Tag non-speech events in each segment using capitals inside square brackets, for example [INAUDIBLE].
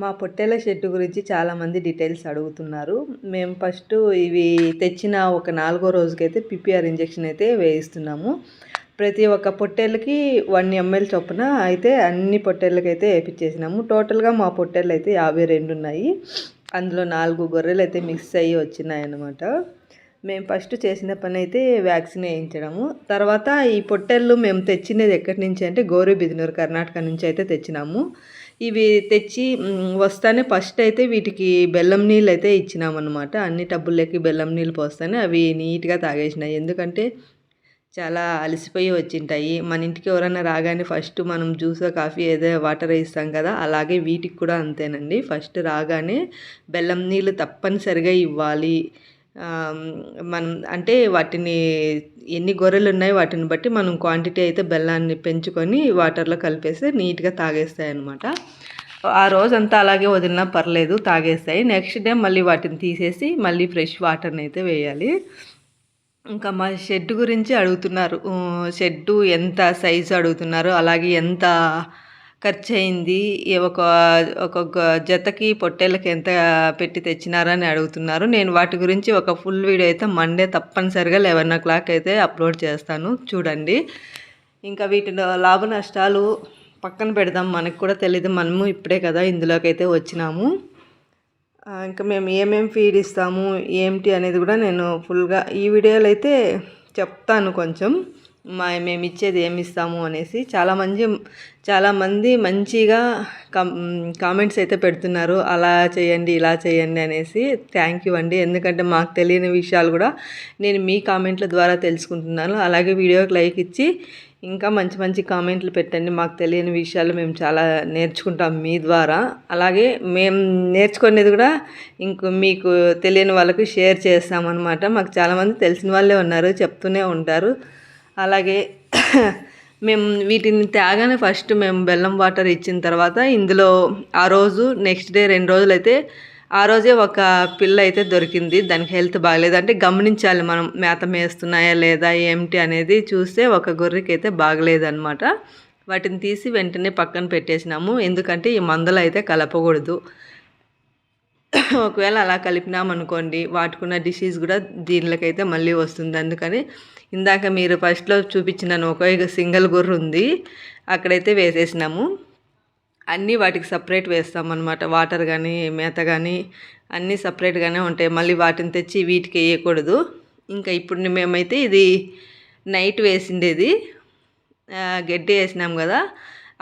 మా పొట్టేల షెడ్డు గురించి చాలామంది డీటెయిల్స్ అడుగుతున్నారు. మేము ఫస్ట్ ఇవి తెచ్చిన ఒక నాలుగో రోజుకైతే పిపిఆర్ ఇంజెక్షన్ అయితే వేయిస్తున్నాము. ప్రతి ఒక్క పొట్టేళ్ళకి వన్ ఎంఎల్ చొప్పున అయితే అన్ని పొట్టేళ్ళకైతే వేయించేసినాము టోటల్గా మా పొట్టేళ్ళు అయితే యాభై రెండు ఉన్నాయి. అందులో నాలుగు గొర్రెలు అయితే మిక్స్ అయ్యి వచ్చినాయన్నమాట. మేము ఫస్ట్ చేసిన పని అయితే వ్యాక్సిన్ వేయించడము. తర్వాత ఈ పొట్టెళ్ళు మేము తెచ్చినది ఎక్కడి నుంచి అంటే గోరుబిదినూరు కర్ణాటక నుంచి అయితే తెచ్చినాము. ఇవి తెచ్చి వస్తానే. ఫస్ట్ అయితే వీటికి బెల్లం నీళ్ళు అయితే ఇచ్చినామన్నమాట. అన్ని టబ్బుల్లోకి బెల్లం నీళ్ళు పోస్తానే. అవి నీట్గా తాగేసినాయి ఎందుకంటే చాలా అలసిపోయి వచ్చింటాయి. మన ఇంటికి ఎవరైనా రాగానే ఫస్ట్ మనం జ్యూస్ కాఫీ ఏదో వాటర్ ఇస్తాం కదా అలాగే వీటికి కూడా అంతేనండి. ఫస్ట్ రాగానే బెల్లం నీళ్ళు తప్పనిసరిగా ఇవ్వాలి. మనం అంటే వాటిని ఎన్ని గొర్రెలు ఉన్నాయో వాటిని బట్టి మనం క్వాంటిటీ అయితే బెల్లాన్ని పెంచుకొని వాటర్లో కలిపేస్తే నీట్గా తాగేస్తాయి అనమాట ఆ రోజంతా అలాగే వదిలినా పర్లేదు తాగేస్తాయి. నెక్స్ట్ డే మళ్ళీ వాటిని తీసేసి మళ్ళీ ఫ్రెష్ వాటర్ని అయితే వేయాలి. ఇంకా మా షెడ్ గురించి అడుగుతున్నారు. షెడ్డు ఎంత సైజు అడుగుతున్నారు అలాగే ఎంత ఖర్చు అయింది ఒక ఒక జతకి పొట్టేళ్ళకి ఎంత పెట్టి తెచ్చినారని అడుగుతున్నారు. నేను వాటి గురించి ఒక ఫుల్ వీడియో అయితే మండే తప్పనిసరిగా లెవెన్ ఓ క్లాక్ అయితే అప్లోడ్ చేస్తాను. చూడండి. ఇంకా వీటిలో లాభ నష్టాలు పక్కన పెడదాం. మనకు కూడా తెలియదు మనము ఇప్పుడే కదా ఇందులోకి అయితే వచ్చినాము. ఇంకా మేము ఏమేమి ఫీడ్ ఇస్తాము ఏమిటి అనేది కూడా నేను ఫుల్గా ఈ వీడియోలో అయితే చెప్తాను కొంచెం. మా మేము ఇచ్చేది ఏమి ఇస్తాము అనేసి చాలామంది చాలామంది మంచిగా కామెంట్స్ అయితే పెడుతున్నారు. అలా చేయండి ఇలా చేయండి అనేసి థ్యాంక్ యూ అండి. ఎందుకంటే మాకు తెలియని విషయాలు కూడా నేను మీ కామెంట్ల ద్వారా తెలుసుకుంటున్నాను. అలాగే వీడియోకి లైక్ ఇచ్చి ఇంకా మంచి మంచి కామెంట్లు పెట్టండి. మాకు తెలియని విషయాలు మేము చాలా నేర్చుకుంటాం మీ ద్వారా. అలాగే మేము నేర్చుకునేది కూడా ఇంక మీకు తెలియని వాళ్ళకు షేర్ చేస్తామన్నమాట. మాకు చాలామంది తెలిసిన వాళ్ళే ఉన్నారు చెప్తూనే ఉంటారు. అలాగే [COUGHS] మేము వీటిని తేగానే ఫస్ట్ మేము బెల్లం వాటర్ ఇచ్చిన తర్వాత ఇందులో ఆ రోజు నెక్స్ట్ డే రెండు రోజులు అయితే ఆ రోజే ఒక పిల్ల అయితే దొరికింది. దానికి హెల్త్ బాగలేదు. అంటే గమనించాలి మనం మేత మేస్తున్నాయా లేదా ఏమిటి అనేది చూస్తే ఒక గొర్రెకి అయితే బాగలేదన్నమాట. వాటిని తీసి వెంటనే పక్కన పెట్టేసినాము. ఎందుకంటే ఈ మందులు అయితే కలపకూడదు. ఒకవేళ అలా కలిపినామనుకోండి వాటికున్న డిసీజ్ కూడా దీనిలోకైతే మళ్ళీ వస్తుంది. అందుకని ఇందాక మీరు ఫస్ట్లో చూపించిన ఒక సింగిల్ గొర్రె ఉంది అక్కడైతే వేసేసినాము. అన్నీ వాటికి సపరేట్ వేస్తామన్నమాట. వాటర్ కానీ మేత కానీ అన్నీ సపరేట్గానే ఉంటాయి. మళ్ళీ వాటిని తెచ్చి వీటికి వేయకూడదు. ఇంకా ఇప్పుడు మేమైతే ఇది నైట్ వేసిండేది. గడ్డి వేసినాం కదా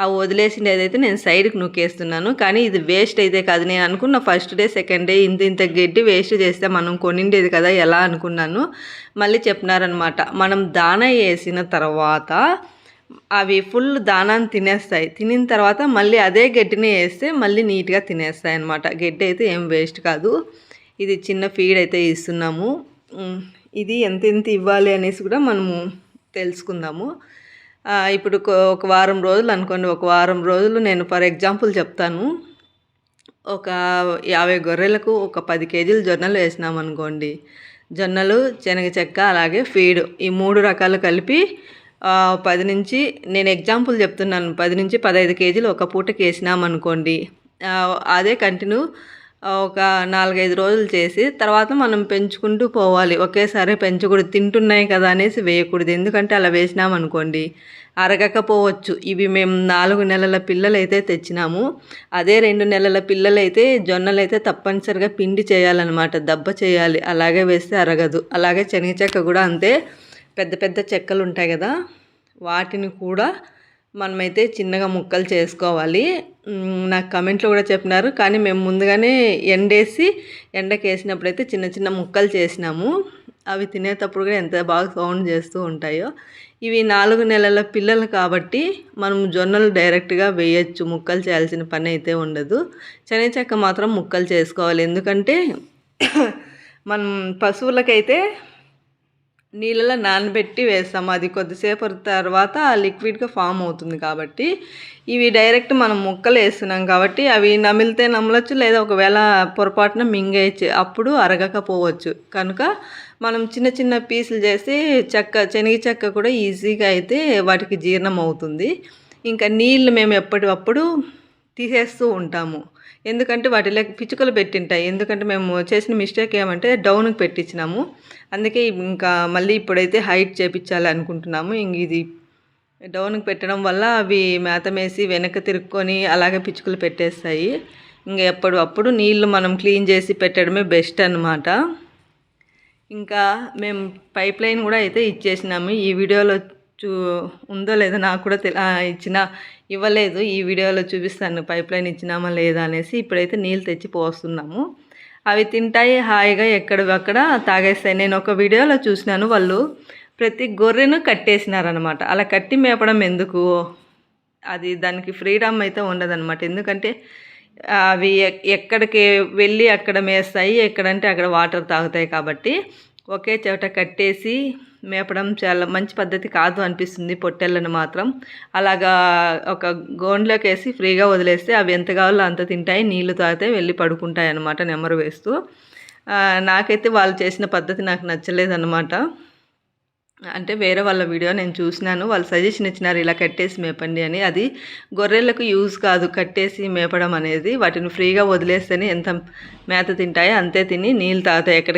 ఆ వదిలేసింది అయితే నేను సైడ్కి నొక్కేస్తున్నాను. కానీ ఇది వేస్ట్ అయితే కాదు. నేను అనుకున్న ఫస్ట్ డే సెకండ్ డే ఇంత ఇంత గడ్డి వేస్ట్ చేస్తే మనం కొనిండేది కదా ఎలా అనుకున్నాను. మళ్ళీ చెప్పినారనమాట. మనం దాన వేసిన తర్వాత అవి ఫుల్ దానాన్ని తినేస్తాయి. తినిన తర్వాత మళ్ళీ అదే గడ్డిని వేస్తే మళ్ళీ నీట్గా తినేస్తాయి అనమాట గడ్డి అయితే ఏం వేస్ట్ కాదు. ఇది చిన్న ఫీడ్ అయితే ఇస్తున్నాము. ఇది ఎంత ఎంత ఇవ్వాలి అనేసి కూడా మనము తెలుసుకుందాము. ఇప్పుడు ఒక వారం రోజులు అనుకోండి ఒక వారం రోజులు నేను ఫర్ ఎగ్జాంపుల్ చెప్తాను. ఒక యాభై గొర్రెలకు ఒక పది కేజీలు జొన్నలు వేసినామనుకోండి జొన్నలు శనగ చెక్క అలాగే ఫీడ్ ఈ మూడు రకాలు కలిపి పది నుంచి నేను ఎగ్జాంపుల్ చెప్తున్నాను. పది నుంచి పదహైదు కేజీలు ఒక పూటకి వేసినామనుకోండి అదే కంటిన్యూ ఒక నాలుగైదు రోజులు చేసి తర్వాత మనం పెంచుకుంటూ పోవాలి. ఒకేసారి పెంచకూడదు తింటున్నాయి కదా అనేసి వేయకూడదు. ఎందుకంటే అలా వేసినామనుకోండి అరగకపోవచ్చు. ఇవి మేము నాలుగు నెలల పిల్లలైతే తెచ్చినాము. అదే రెండు నెలల పిల్లలైతే జొన్నలైతే జొన్నలు అయితే తప్పనిసరిగా పిండి చేయాలన్నమాట. దెబ్బ చేయాలి. అలాగే వేస్తే అరగదు. అలాగే చెక్క కూడా అంతే. పెద్ద పెద్ద చెక్కలు ఉంటాయి కదా వాటిని కూడా మనమైతే చిన్నగా ముక్కలు చేసుకోవాలి. నాకు కమెంట్లో కూడా చెప్పినారు. కానీ మేము ముందుగానే ఎండేసి ఎండకి అయితే చిన్న చిన్న ముక్కలు చేసినాము. అవి తినేటప్పుడు కూడా ఎంత బాగా సౌండ్ చేస్తూ ఉంటాయో. ఇవి నాలుగు నెలల పిల్లలు కాబట్టి మనం జొన్నలు డైరెక్ట్గా వేయచ్చు. ముక్కలు చేయాల్సిన పని అయితే ఉండదు. చెక్క మాత్రం ముక్కలు చేసుకోవాలి. ఎందుకంటే [COUGHS] మనం పశువులకైతే నీళ్ళలో నానబెట్టి వేస్తాము అది కొద్దిసేపు తర్వాత లిక్విడ్గా ఫామ్ అవుతుంది కాబట్టి ఇవి డైరెక్ట్ మనం ముక్కలు వేస్తున్నాం కాబట్టి అవి నమిలితే నమలచ్చు లేదా ఒకవేళ పొరపాటున మింగేయచ్చు. అప్పుడు అరగకపోవచ్చు. కనుక మనం చిన్న చిన్న పీసులు చేసి చెక్క శనగ చెక్క కూడా ఈజీగా అయితే వాటికి జీర్ణం అవుతుంది. ఇంకా నీళ్ళు మేము ఎప్పటికప్పుడు తీసేస్తూ ఉంటాము. ఎందుకంటే వాటిలో పిచ్చుకలు పెట్టింటాయి. ఎందుకంటే మేము చేసిన మిస్టేక్ ఏమంటే డౌన్కి పెట్టించినాము. అందుకే ఇంకా మళ్ళీ ఇప్పుడైతే హైట్ చేపించాలి అనుకుంటున్నాము. ఇంక ఇది డౌన్కి పెట్టడం వల్ల అవి మేతమేసి వెనక వెనక్కి తిరుక్కొని అలాగే పిచ్చుకలు పెట్టేస్తాయి. ఇంకా ఎప్పుడు అప్పుడు నీళ్ళు మనం క్లీన్ చేసి పెట్టడమే బెస్ట్ అన్నమాట. ఇంకా మేము పైప్ లైన్ కూడా అయితే ఇచ్చేసినాము. ఈ వీడియోలో చూ ఉందో లేదో నాకు కూడా తెలి ఇచ్చిన ఇవ్వలేదు. ఈ వీడియోలో చూపిస్తాను పైప్ లైన్ ఇచ్చినామా లేదా అనేసి ఇప్పుడైతే నీళ్ళు తెచ్చి పోస్తున్నాము. అవి తింటాయి హాయిగా ఎక్కడ అక్కడ తాగేస్తాయి. నేను ఒక వీడియోలో చూసినాను వాళ్ళు ప్రతి గొర్రెను కట్టేసినారనమాట అలా కట్టి మేపడం ఎందుకు? అది దానికి ఫ్రీడమ్ అయితే ఉండదన్నమాట. ఎందుకంటే అవి ఎక్- ఎక్కడికి వెళ్ళి అక్కడ మేస్తాయి ఎక్కడంటే అక్కడ వాటర్ తాగుతాయి కాబట్టి ఒకే చోట కట్టేసి మేపడం చాలా మంచి పద్ధతి కాదు అనిపిస్తుంది పొట్టెళ్ళను మాత్రం. అలాగా ఒక గోండ్లోకి వేసి ఫ్రీగా వదిలేస్తే అవి ఎంత కావాలో అంత తింటాయి నీళ్ళు తాగితే వెళ్ళి పడుకుంటాయి అన్నమాట నెమరు వేస్తూ. నాకైతే వాళ్ళు చేసిన పద్ధతి నాకు నచ్చలేదన్నమాట. అంటే వేరే వాళ్ళ వీడియో నేను చూసినాను వాళ్ళు సజెషన్ ఇచ్చినారు ఇలా కట్టేసి మేపండి అని. అది గొర్రెలకు యూజ్ కాదు కట్టేసి మేపడం అనేది. వాటిని ఫ్రీగా వదిలేస్తేనే ఎంత మేత తింటాయో అంతే తిని నీళ్ళు తాగుతాయి ఎక్కడ